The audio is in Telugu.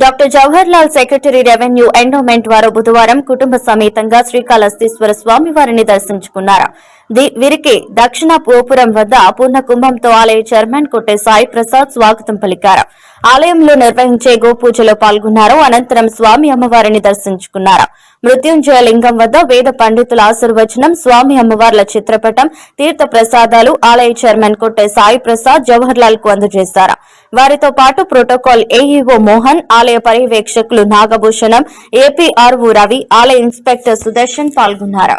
Doctor Jawahar Lal secretary revenue endowment వారు బుధవారం కుటుంబ సమేతంగా శ్రీకాళహస్తీశ్వర స్వామి వారిని దర్శించుకున్నారు. వీరికి దక్షిణ గోపురం వద్ద పూర్ణ కుంభంతో ఆలయ చైర్మన్ కొట్టే సాయి ప్రసాద్ స్వాగతం పలికారు. ఆలయంలో నిర్వహించే గోపూజలో పాల్గొన్నారు. అనంతరం స్వామి అమ్మవారిని దర్శించుకున్నారు. మృత్యుంజయ లింగం వద్ద వేద పండితుల ఆశీర్వచనం స్వామి అమ్మవార్ల చిత్రపటం తీర్థ ప్రసాదాలు ఆలయ చైర్మన్ కొట్టే సాయి ప్రసాద్ జవహర్ లాల్కు అందజేశారు. వారితో పాటు ప్రోటోకాల్ ఏఈఓ మోహన్ ఆలయ పర్యవేక్షకులు నాగభూషణం ఏపీఆర్ఓ రవి ఆలయ ఇన్స్పెక్టర్ సుదర్శన్ పాల్గొన్నారు.